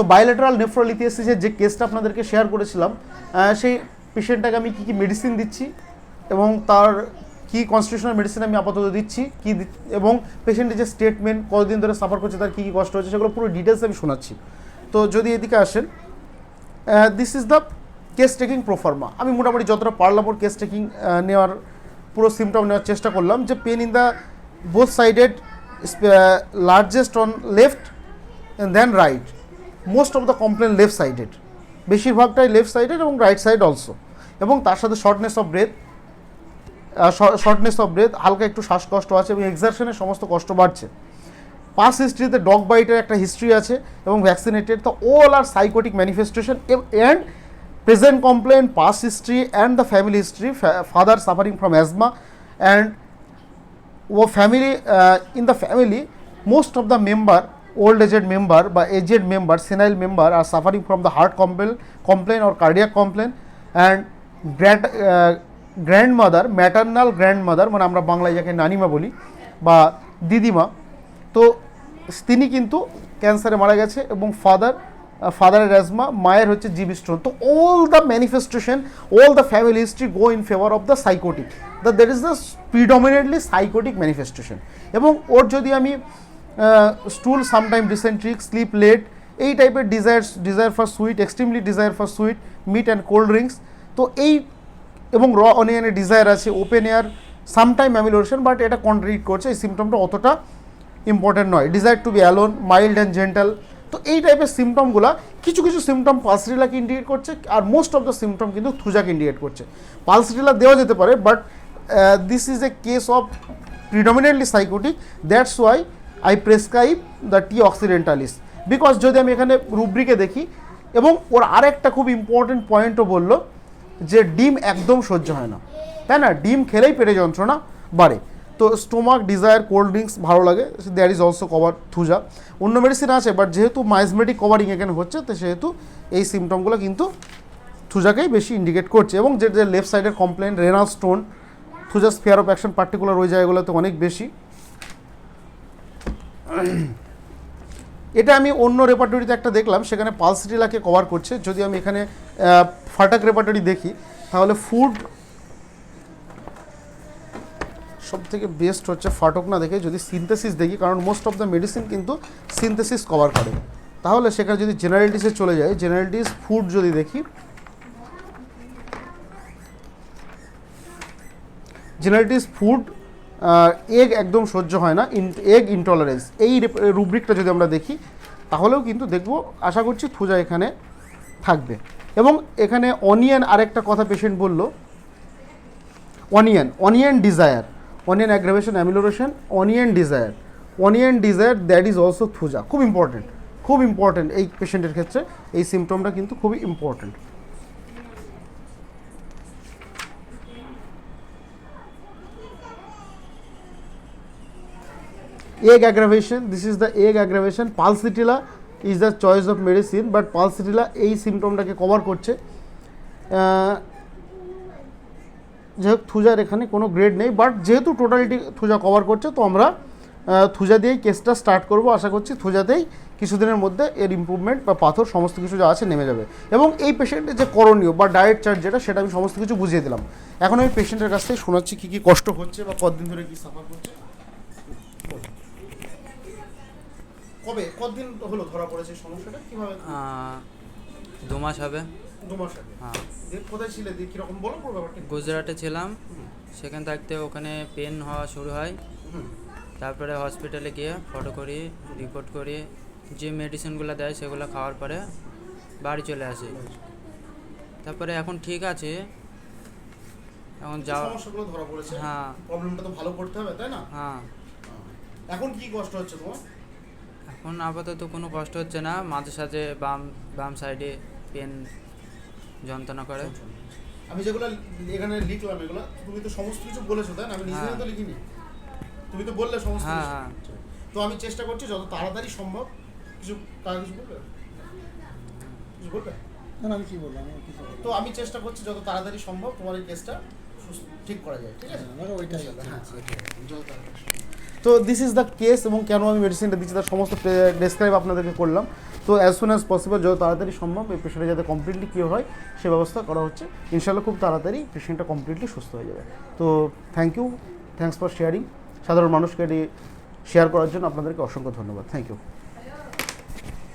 তো বায়োলেটারাল নেফ্রোলিথিয়াসিসের যে কেসটা আপনাদেরকে শেয়ার করেছিলাম সেই পেশেন্টটাকে আমি কী কী মেডিসিন দিচ্ছি এবং তার কি কনস্টিটিউশনাল মেডিসিন আমি আপাতত দিচ্ছি, কী এবং পেশেন্টের যে স্টেটমেন্ট কতদিন ধরে সাফার করছে, তার কী কী কষ্ট হচ্ছে, সেগুলো পুরো ডিটেলস আমি শোনাচ্ছি। তো যদি এদিকে আসেন this is the case taking proforma আমি মোটামুটি যতটা পারলাম ওর কেস টেকিং নেওয়ার, পুরো সিমটম নেওয়ার চেষ্টা করলাম যে pain in the both sided largest on left and then right most of the complain left sided বেশিরভাগটাই লেফট সাইডেড এবং রাইট সাইড অলসো এবং তার সাথে shortness of breath shortness of breath হালকা একটু শ্বাসকষ্ট আছে এবং এক্সারশনের সমস্ত কষ্ট বাড়ছে। পাস হিস্ট্রিতে ডগ বাইটের একটা হিস্ট্রি আছে এবং ভ্যাকসিনেটেড তো all are psychotic manifestation and present complain past history and the family history father suffering from asthma and O family in the family most of the member old aged member বা aged member senile member are suffering from the heart complain or cardiac complain and grand grand mother maternal grand mother মানে আমরা বাংলায় যাকে নানিমা বলি বা দিদিমা, তো তিনি কিন্তু ক্যান্সারে মারা গেছে এবং ফাদার ফাদারের অ্যাজমা মায়ের হচ্ছে জিবি স্টোন তো all the manifestation all the family history go in favour of the psychotic the that is the predominantly psychotic manifestation এবং ওর যদি আমি stool sometime dysenteric sleep late এই টাইপের desire desire for sweet extremely desire for sweet meat and cold drinks তো এই এবং raw অনিয়নের desire আছে open air sometime amelioration but এটা কন্ট্রিট করছে, এই সিমটমটা অতটা ইম্পর্টেন্ট নয়। Desire to be alone mild and gentle তো এই টাইপের সিমটমগুলো কিছু কিছু সিমটম পালসরিলাকে ইন্ডিকেট করছে, আর মোস্ট অফ দ্য সিমটম কিন্তু থুজাকে ইন্ডিকেট করছে। পালসরিলা দেওয়া যেতে পারে but this is a case of predominantly psychotic that's why I prescribe the T occidentalis because যদি আমি এখানে রুব্রিকে দেখি, এবং ওর আর একটা খুব ইম্পর্টেন্ট পয়েন্টও বলল যে ডিম একদম সহ্য হয় না। তাই না? ডিম খেলেই পেটে যন্ত্রণা বাড়ে। তো স্টোমাক ডিজায়ার কোল্ড ড্রিঙ্কস ভালো লাগে। There is also cover Thuja অন্য মেডিসিন আছে বাট যেহেতু মাইজমেটিক কভারিং এখানে হচ্ছে, তো সেহেতু এই সিমটমগুলো কিন্তু থুজাকেই বেশি ইন্ডিকেট করছে। এবং যে যে লেফট সাইডের complain renal stone Thuja sphere of action particular ওই জায়গাগুলোতে অনেক বেশি। এটা আমি অন্য রেপার্টরিতে একটা দেখলাম, সেখানে পালসিটিলাকে কভার করছে। যদি আমি এখানে ফাটাক রেপার্টরি দেখি, তাহলে ফুড সব থেকে বেস্ট হচ্ছে ফাটক না দেখে যদি সিনথেসিস দেখি, কারণ মোস্ট অফ দ্য মেডিসিন কিন্তু সিনথেসিস কভার করে। তাহলে সেখানে যদি জেনারেলিটিসে চলে যায় জেনারেলিটিস ফুড যদি দেখি জেনারেলিটিস ফুড এগ একদম সহ্য হয় না এগ ইনটলারেন্স এই রুব্রিকটা যদি আমরা দেখি, তাহলেও কিন্তু দেখব, আশা করছি থুজা এখানে থাকবে। এবং এখানে অনিয়ন আরেকটা কথা পেশেন্ট বলল। Onion onion desire onion aggravation amelioration onion desire onion desire that is also Thuja খুব ইম্পর্টেন্ট খুব ইম্পর্টেন্ট এই পেশেন্টের ক্ষেত্রে। এই সিমটমটা কিন্তু খুবই important egg aggravation, this is the egg aggravation. Pulsatilla is the choice of medicine, but pulsatilla এই সিমটমটাকে কভার করছে। যাই থুজার এখানে কোনো গ্রেড নেই বাট যেহেতু টোটালিটি থুজা কভার করছে, তো আমরা থুজা দিয়েই কেসটা স্টার্ট করব। আশা করছি থুজাতেই কিছুদিনের মধ্যে এর ইমপ্রুভমেন্ট বা পাথর সমস্ত কিছু যা আছে নেমে যাবে। এবং এই পেশেন্টের যে করণীয় বা ডায়েট চার্ট যেটা, সেটা আমি সমস্ত কিছু বুঝিয়ে দিলাম। এখন আমি পেশেন্টের কাছ থেকে শোনাচ্ছি কী কী কষ্ট হচ্ছে বা কতদিন ধরে কী সাফার করছে। কবে? কতদিন হলো ধরা পড়েছে সমস্যাটা? কীভাবে? দু মাস হবে। দু মাস আগে। হ্যাঁ। কোথায় ছিলে? দিয়ে কীরকম? বলো পুরো ব্যাপারটা গুজরাটে ছিলাম। সেখান থাকতে ওখানে পেন হওয়া শুরু হয়। তারপরে হসপিটালে গিয়ে ফটো করি রিপোর্ট করি। যে মেডিসিনগুলো দেয় সেগুলো খাওয়ার পরে বাড়ি চলে আসি। তারপরে এখন ঠিক আছে। এখন যাওয়া সমস্যাগুলো ধরা পড়েছে। হ্যাঁ। প্রবলেমটা তো ভালো করতে হবে তাই না? হ্যাঁ। এখন কি কষ্ট হচ্ছে তোমার? এখন আপাতত কোনো কষ্ট হচ্ছে না। মাঝে সাঝে বাম বাম সাইডে পেন যন্ত্রণা করে। আমি যেগুলো এখানে লিখলাম এগুলো তুমি তো সমস্ত কিছু বলেছ তাই না? আমি নিজে হ্যাঁ। তো লিখিনি। তুমি তো বললে সমস্ত হ্যাঁ, কিছু। হ্যাঁ। তো আমি চেষ্টা করছি যত তাড়াতাড়ি সম্ভব কিছু কিছু বলবে। কিছু বলবে? না আমি কি বললাম? আমি কিছু বললাম। তো আমি চেষ্টা করছি যত তাড়াতাড়ি সম্ভব তোমার এই কেসটা সুস্থ- ঠিক করা যায় ঠিক আছে? ওইটাই হ্যাঁ, যত তাড়াতাড়ি। তো দিস ইজ দ্য কেস এবং কেন আমি মেডিসিনটা দিচ্ছি তার সমস্ত ডেসক্রাইব আপনাদেরকে করলাম। তো অ্যাজ সুন অ্যাজ পসিবল যত তাড়াতাড়ি সম্ভব এই পেশেন্টটা যাতে কমপ্লিটলি কিওর হয়, সে ব্যবস্থা করা হচ্ছে। ইনশাল্লাহ খুব তাড়াতাড়ি পেশেন্টটা কমপ্লিটলি সুস্থ হয়ে যাবে। তো thank you thanks for sharing সাধারণ মানুষকে এটি শেয়ার করার জন্য আপনাদেরকে অসংখ্য ধন্যবাদ। Thank you